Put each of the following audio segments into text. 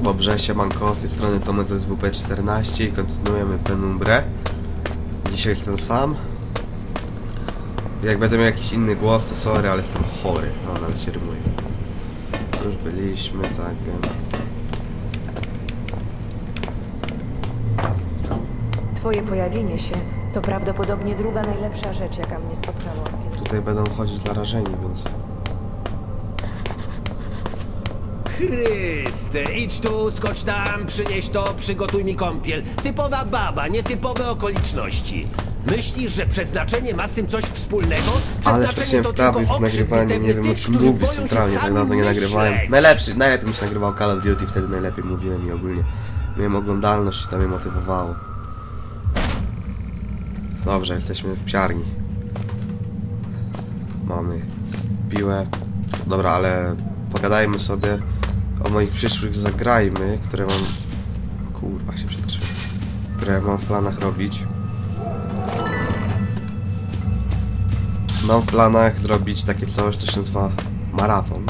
Dobrze, siemanko, z tej strony Tomek z WP14 i kontynuujemy penumbrę. Dzisiaj jestem sam. Jak będę miał jakiś inny głos, to sorry, ale jestem chory. No, nawet się rymuje. Tu już byliśmy, tak wiem. Twoje pojawienie się to prawdopodobnie druga najlepsza rzecz, jaka mnie spotkała. Tutaj będą chodzić zarażeni, więc... Chryste, idź tu, skocz tam, przynieś to, przygotuj mi kąpiel. Typowa baba, nietypowe okoliczności. Myślisz, że przeznaczenie ma z tym coś wspólnego? Ale straciłem wprawy w nagrywanie, okrzyk nie wiem o czym mówić centralnie, tak dawno nie nagrywałem. Najlepszy, najlepiej mi się nagrywał Call of Duty, wtedy najlepiej mówiłem i ogólnie miałem oglądalność i to mnie motywowało. Dobrze, jesteśmy w psiarni. Mamy piłę. Dobra, ale pogadajmy sobie o moich przyszłych zagrajmy, które mam... Kurwa, się przestraszyłem. Które mam w planach robić. Mam w planach zrobić takie coś, co się nazywa maraton.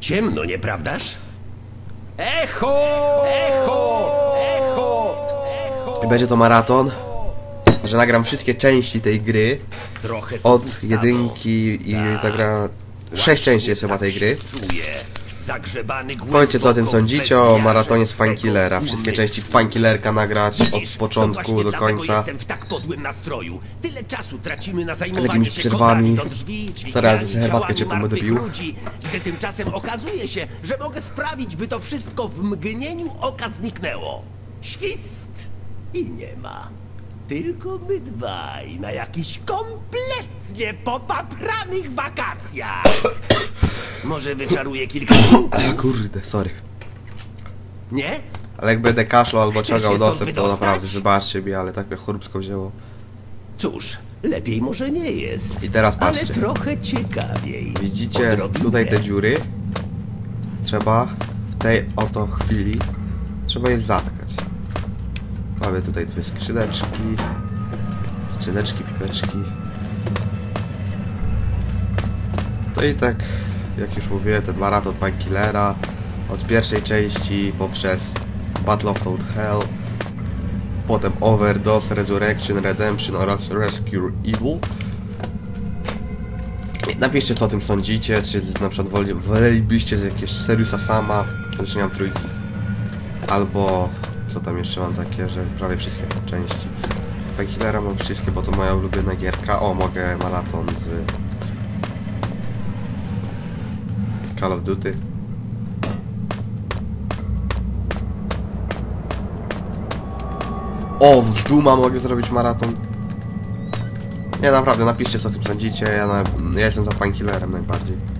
Ciemno, nieprawdaż? Echo! Echo! Echo! Echo! I będzie to maraton, że nagram wszystkie części tej gry, od pustawo. jedynki i Tak. ta gra... Sześć części jest chyba tej gry. Powiedzcie co o tym sądzicie, o maratonie z twego Punkillera. Wszystkie części Punkillerka nagrać od początku do końca. tak zajmowanie jakimiś się przerwami. Zaraz dźwigniami, sobie herbatkę ciepłą będę pił. Gdy tymczasem okazuje się, że mogę sprawić, by to wszystko w mgnieniu oka zniknęło. Świst i nie ma. Tylko my dwaj na jakichś kompletnie popapranych wakacjach. Może wyczaruję kilka? Kurde, sorry. Nie? Ale jak będę kaszlał albo Chcesz ciągał się stąd nosem, to wydostać? naprawdę wybaczcie mi, ale tak mnie chorbsko wzięło. Cóż, lepiej może nie jest. I teraz patrzcie. Ale trochę ciekawiej. Widzicie Odrobinę. tutaj te dziury? Trzeba w tej oto chwili trzeba je zatkać. Mamy tutaj dwie skrzydeczki. Skrzydeczki, pipeczki. No i tak, jak już mówiłem, ten maraton Killera od pierwszej części poprzez Battle of Toad Hell, potem Overdose, Resurrection, Redemption oraz Rescue Evil. Napiszcie co o tym sądzicie, czy na przykład wolelibyście z jakiegoś Seriusa sama, mam trójki. Albo co tam jeszcze mam takie, że prawie wszystkie części. Killera mam wszystkie, bo to moja ulubiona gierka. O, mogę maraton z Call of Duty. O, w Duma mogę zrobić maraton. Nie, naprawdę, napiszcie co o tym sądzicie. Ja, na, ja jestem za Painkillerem najbardziej.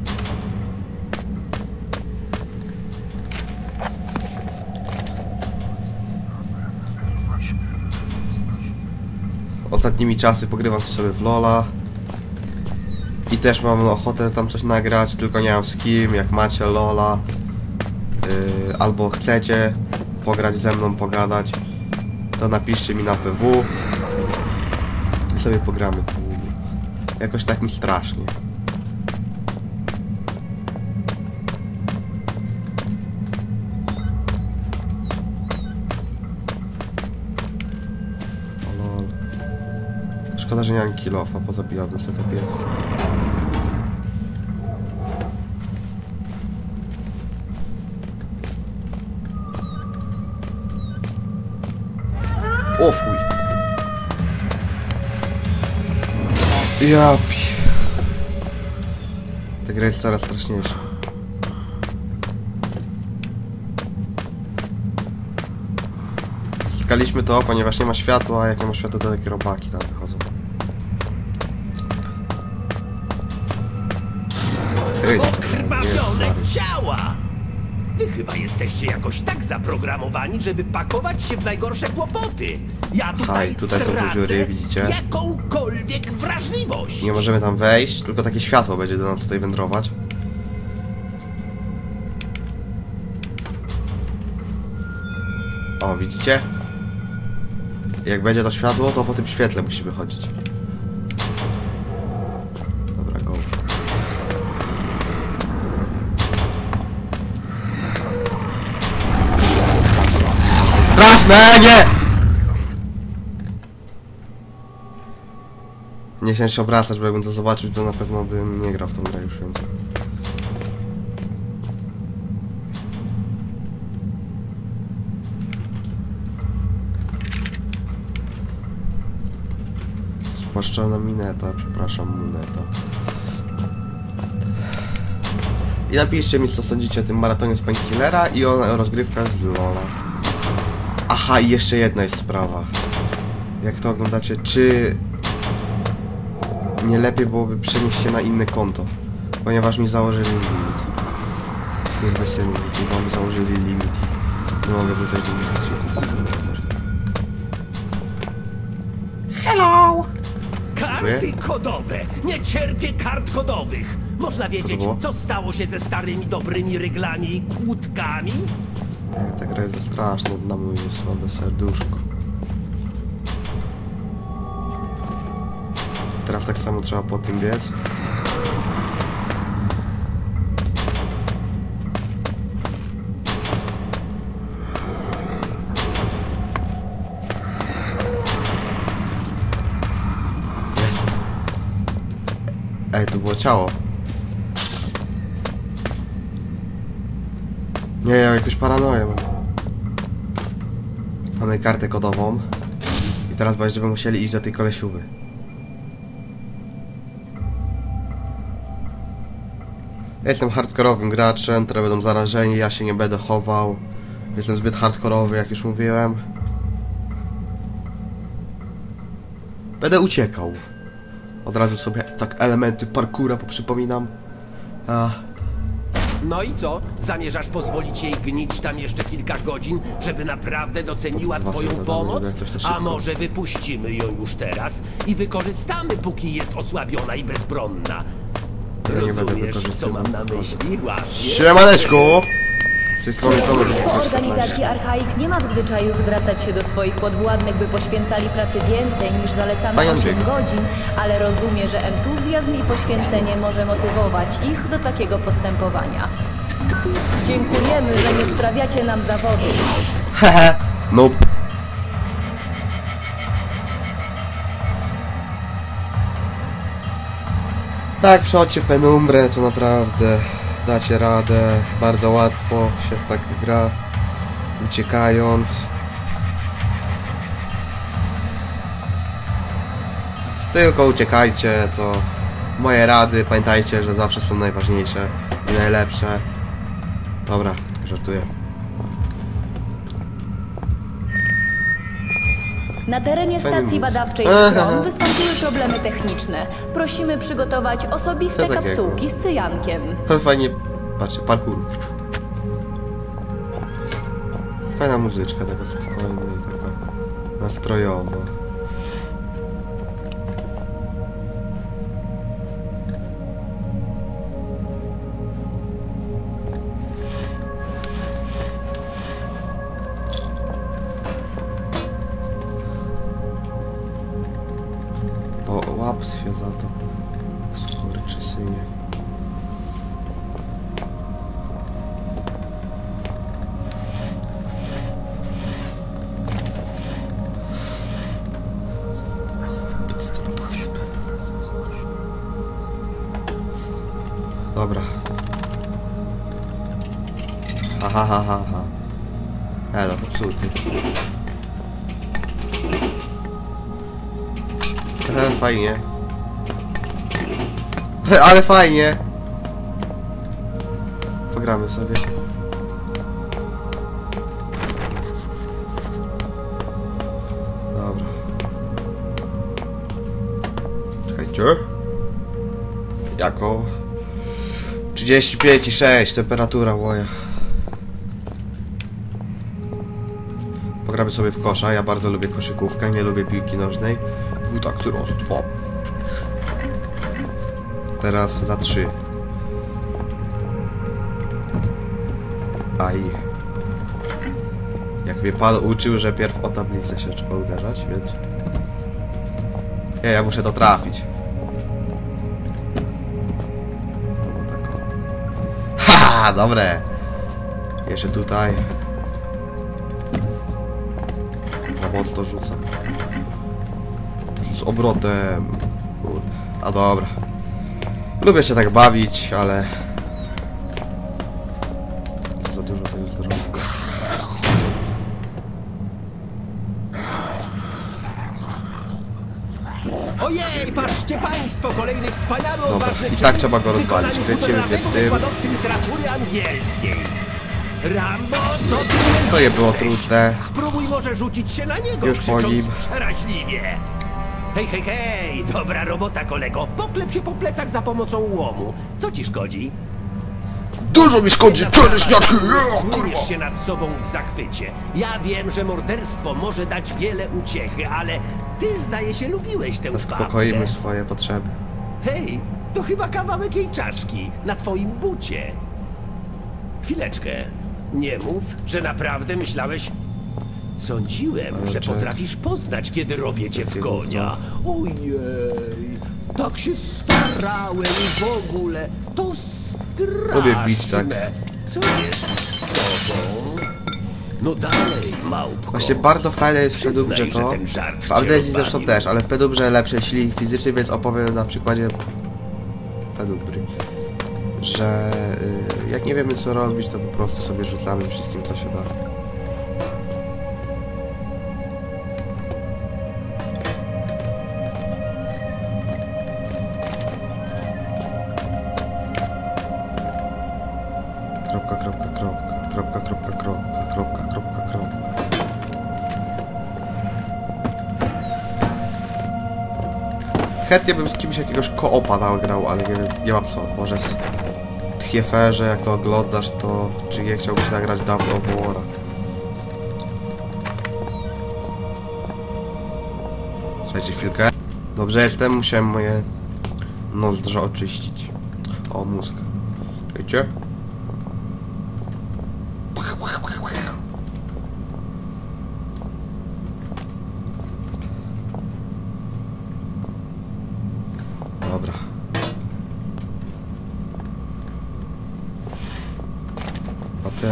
Ostatnimi czasy pogrywam sobie w Lola. I też mam ochotę tam coś nagrać, tylko nie mam z kim. Jak macie Lola, yy, albo chcecie pograć ze mną, pogadać, to napiszcie mi na PW i sobie pogramy. Jakoś tak mi strasznie. Szkoda, że nie mam kilofa, pozabijałbym sobie te pieski. O fuj. Ja pi... Ta gra jest coraz straszniejsza. Skaliśmy to, ponieważ nie ma światła, a jak nie ma światła, to takie robaki tam wychodzą. Krwawione ciała! Wy chyba jesteście jakoś tak zaprogramowani, żeby pakować się w najgorsze kłopoty. Ja tutaj, Haj, tutaj są te dziury, widzicie? jakąkolwiek wrażliwość. Nie możemy tam wejść, tylko takie światło będzie do nas tutaj wędrować. O, widzicie? Jak będzie to światło, to po tym świetle musimy chodzić. Straszne, nie! Nie chciałem się obracać, bo jakbym to zobaczył, to na pewno bym nie grał w tą grę już więcej. Spłaszczona mineta, przepraszam, moneta. I napiszcie mi, co sądzicie o tym maratonie z Painkillera i o rozgrywkach z Lola. Aha, i jeszcze jedna jest sprawa. Jak to oglądacie, czy nie lepiej byłoby przenieść się na inne konto? Ponieważ mi założyli limit. Kurwa się nie bo mi założyli limit. Nie mogę wrzucać do nich odcinków. Karty Dziękuję. kodowe! Nie cierpię kart kodowych! Można wiedzieć, było? co stało się ze starymi dobrymi ryglami i kłódkami? Nie, ta gra jest straszna dla moje słabe serduszko. Teraz tak samo trzeba po tym biec. Ej, tu było ciało. Nie, ja jakąś paranoję mam. Mamy kartę kodową. I teraz będziemy musieli iść do tej kolesiówy. Jestem hardkorowym graczem, które będą zarażeni, ja się nie będę chował. Jestem zbyt hardkorowy, jak już mówiłem. Będę uciekał. Od razu sobie tak elementy parkura poprzypominam. A, No i co? Zamierzasz pozwolić jej gnić tam jeszcze kilka godzin, żeby naprawdę doceniła twoją pomoc? dodamy, żeby coś to A może wypuścimy ją już teraz i wykorzystamy, póki jest osłabiona i bezbronna? Ja nie będę Rozumiesz, co wykorzystywał. mam na myśli? Łapie? Siemaneczku! 14. organizacji Archaik nie ma w zwyczaju zwracać się do swoich podwładnych, by poświęcali pracy więcej niż zalecane Fajnie 8 biega. godzin, ale rozumie, że entuzjazm i poświęcenie może motywować ich do takiego postępowania. Dziękujemy, że nie sprawiacie nam zawodu. Hehe, nope. Tak, przechodźcie penumbrę, to naprawdę dacie radę. Bardzo łatwo się tak gra, uciekając. Tylko uciekajcie, to moje rady. Pamiętajcie, że zawsze są najważniejsze i najlepsze. Dobra, żartuję. Na terenie stacji badawczej Aha. Stron wystąpiły problemy techniczne. Prosimy przygotować osobiste kapsułki z cyjankiem. Fajnie, patrzcie, parkour. Fajna muzyczka, taka spokojna i taka nastrojowa. Łap się za to. Skurczysynie. Dobra. Ha ha ha ha ha. Elo, popsuty. Fajnie. Ale fajnie. Pogramy sobie. Dobra. Czekajcie. Jako? 35,6 temperatura moja. Pogramy sobie w kosza. Ja bardzo lubię koszykówkę, nie lubię piłki nożnej. Dwutakturostwo. Teraz za trzy. Aj. Jak mnie pan uczył, że pierw o tablicę się trzeba uderzać, więc... Nie, ja muszę to trafić. No tak o. Haha, dobre. Jeszcze tutaj. za mocno rzuca. Z obrotem. Kurde. A dobra. Lubię się tak bawić, ale... Za dużo tego zrobię. Ojej, patrzcie państwo, kolejny wspaniały, Dobra, i tak trzeba go rozwalić. Kręcimy się w tym. Rambo, to To nie było trudne. Spróbuj może rzucić się na niego, Już po nim. przeraźliwie. Hej, hej, hej, dobra robota, kolego. Poklep się po plecach za pomocą łomu. Co ci szkodzi? Dużo mi szkodzi, cztery śniaczki! Zmienisz się nad sobą w zachwycie. Ja wiem, że morderstwo może dać wiele uciechy, ale ty zdaje się lubiłeś tę Zaspokoimy swoje potrzeby. Hej, to chyba kawałek jej czaszki na twoim bucie. Chwileczkę. Nie mów, że naprawdę myślałeś... Sądziłem, Ale że czek- potrafisz poznać, kiedy robię cię w konia. Ojej, tak się starałem i w ogóle. To straszne. Lubię bić tak. Co jest z tobą? No dalej, małpko. Właśnie bardzo fajne jest w Pedubrze to. W Amnezji zresztą też, ale w Pedubrze lepszy silnik fizyczny, więc opowiem na przykładzie Pedubry. Że y, jak nie wiemy co robić, to po prostu sobie rzucamy wszystkim co się da. Chętnie bym z kimś jakiegoś koopa nagrał, ale nie nie mam co. Może z Tchieferze, jak to oglądasz, to czy nie chciałbyś nagrać dawno of War'a? Słuchajcie chwilkę. Dobrze jestem, musiałem moje nozdrza oczyścić. O, mózg. Wiecie? Dobra.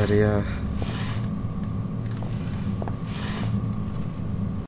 area